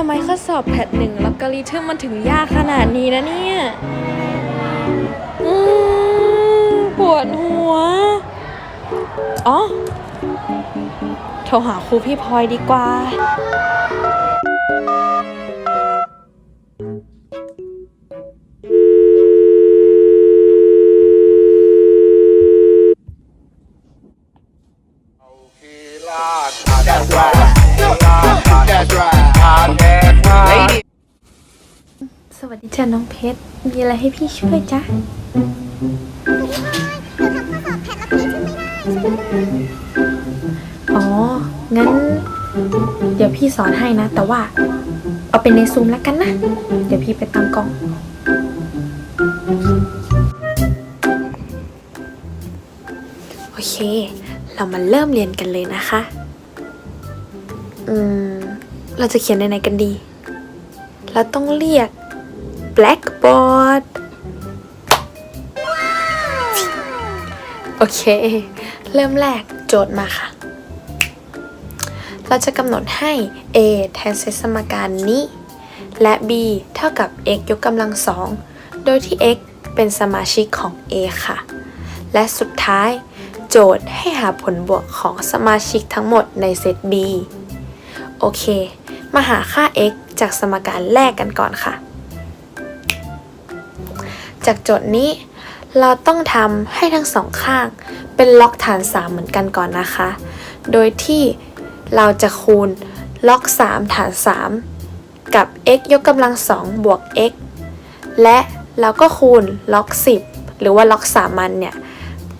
ำไมข้อสอบแพทหนึ่งแล้วก็ริทึมมันถึงยากขนาดนี้นะเนี่ยอืมปวดหัว อ๋อ โทรหาครูพี่พลอยดีกว่า สวัสดีจ้ะน้องเพชร มีอะไรให้พี่ช่วยจ๊ะอ๋อ งั้น เดี๋ยวพี่สอนให้นะ แต่ว่า เอาเป็นในซูมแล้วกันนะ เดี๋ยวพี่ไปตั้งกล้อง โอเค เรามาเริ่มเรียนกันเลยนะคะ อืม เราจะเขียนในไหนกันดี เราต้องเรียก blackboard โอเค เริ่มแรกโจทย์มาค่ะ เราจะกำหนดให้ a แทนเซตสมการนี้ และ b เท่ากับ x ยกกำลังสอง โดยที่ x เป็นสมาชิกของ a ค่ะ และสุดท้ายโจทย์ให้หาผลบวกของสมาชิกทั้งหมดในเซต b โอเค มาหาค่า x จากสมการแรกกันก่อนค่ะ จากโจทย์นี้ เราต้องทำให้ทั้งสองข้าง เป็นล็อกฐาน 3 เหมือนกันก่อนนะคะ โดยที่เราจะคูณล็อก 3 ฐาน 3 กับ x ยกกำลัง 2 บวก x และเราก็คูณล็อก 10 หรือว่าล็อกสามัญเนี่ย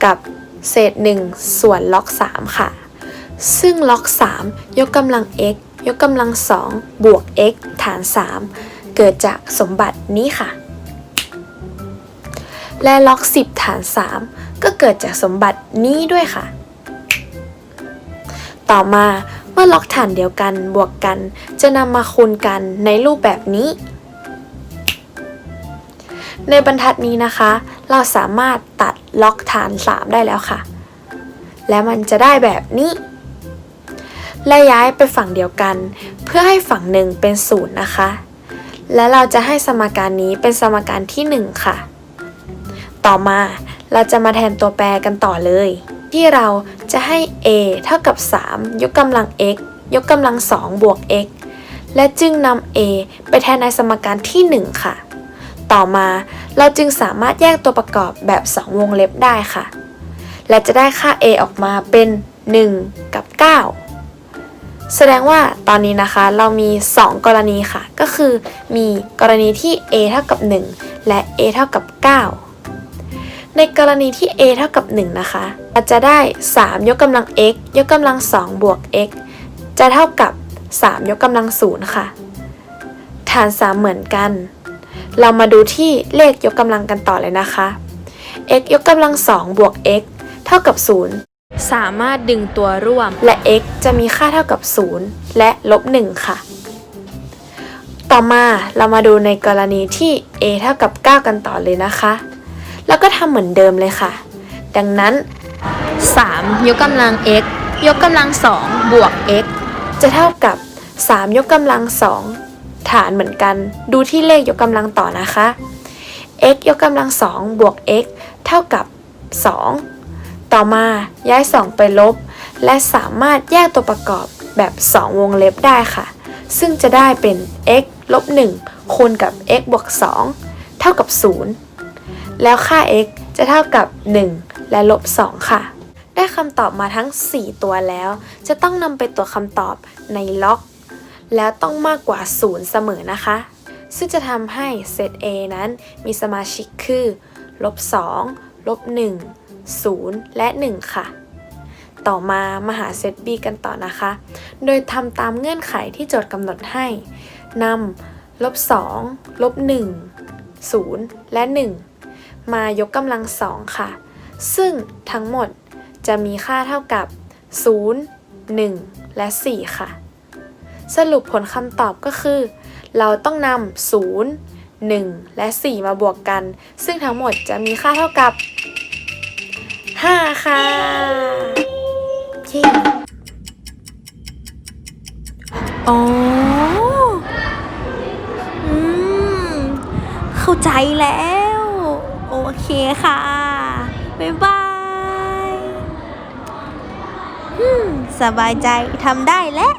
กับเศษ 1 ส่วนล็อก 3 ค่ะ ซึ่งล็อก 3 ยกกำลัง x ยกกำลัง 2 บวก x ฐาน 3 เกิดจากสมบัตินี้ค่ะ และล็อก 10 ฐาน 3 ก็เกิดจากสมบัตินี้ด้วยค่ะ ต่อมาเมื่อล็อกฐานเดียวกันบวกกัน จะนำมาคูณกันในรูปแบบนี้ ในบรรทัดนี้นะคะ เราสามารถตัดล็อกฐาน 3 ได้แล้วค่ะ และมันจะได้แบบนี้และย้ายไปฝั่งเดียวกัน เพื่อให้ฝั่งหนึ่งเป็นศูนย์นะคะ และเราจะให้สมการนี้เป็นสมการที่ 1 ค่ะ ต่อมาเราจะมาแทนตัวแปรกันต่อเลย ที่เราจะให้ a เท่ากับ 3 ยกกำลัง x ยกกำลัง 2 บวก x และจึงนำ a ไปแทนในสมการที่ 1 ค่ะ ต่อมาเราจึงสามารถแยกตัวประกอบแบบ 2 วงเล็บได้ค่ะ และจะได้ค่า a ออกมาเป็น 1 กับ 9 แสดงว่าตอนนี้นะคะเรามี 2 กรณีค่ะ ก็คือมีกรณีที่ a เท่ากับ 1 และ a เท่ากับ 9 ในกรณีที่ a เท่ากับ 1 นะคะเราจะได้ 3 ยกกำลัง x ยกกำลัง 2 บวก x จะเท่ากับ 3 ยกกำลัง 0 ค่ะ ฐาน 3 เหมือนกัน เรามาดูที่เลขยกกำลังกันต่อเลยนะคะ x ยกกำลัง 2 บวก x เท่ากับ 0 สามารถดึงตัวร่วม และ x จะมีค่าเท่ากับ 0 และลบ 1 ค่ะ ต่อมาเรามาดูในกรณีที่ a เท่ากับ 9 กันต่อเลยนะคะ แล้วก็ทำเหมือนเดิมเลยค่ะ ดังนั้น 3 ยกกำลัง x ยกกำลัง 2 บวก x จะเท่ากับ 3 ยกกำลัง 2 ฐานเหมือนกัน ดูที่เลขยกกำลังต่อนะคะ x ยกกำลัง 2 บวก x เท่ากับ 2 ต่อมาย้าย 2 ไปลบ และสามารถแยกตัวประกอบแบบ 2 วงเล็บได้ค่ะ ซึ่งจะได้เป็น x ลบ1คูณกับ x บวก 2 เท่ากับ 0 แล้วค่า x จะเท่ากับ 1 และลบ 2 ค่ะ ได้คำตอบมาทั้ง 4 ตัวแล้ว จะต้องนำไปตัวคำตอบในล็อก แล้วต้องมากกว่า 0 เสมอนะคะ ซึ่งจะทำให้เซต A นั้นมีสมาชิกคือลบ 2 ลบ 1 0 และ 1 ค่ะ ต่อมามาหาเซต B กันต่อนะคะ โดยทำตามเงื่อนไขที่โจทย์กำหนดให้นำลบ 2 ลบ 1 0 และ 1 มายกกำลังสองค่ะ ซึ่งทั้งหมดจะมีค่าเท่ากับ 0 1 และ 4 ค่ะ สรุปผลคำตอบก็คือ เราต้องนำ0 1 และ 4 มาบวกกัน ซึ่งทั้งหมดจะมีค่าเท่ากับ 5 ค่ะเย้อ๋อใจแล้ว เคค่ะ บ๊ายบายสบายใจทำได้แล้ว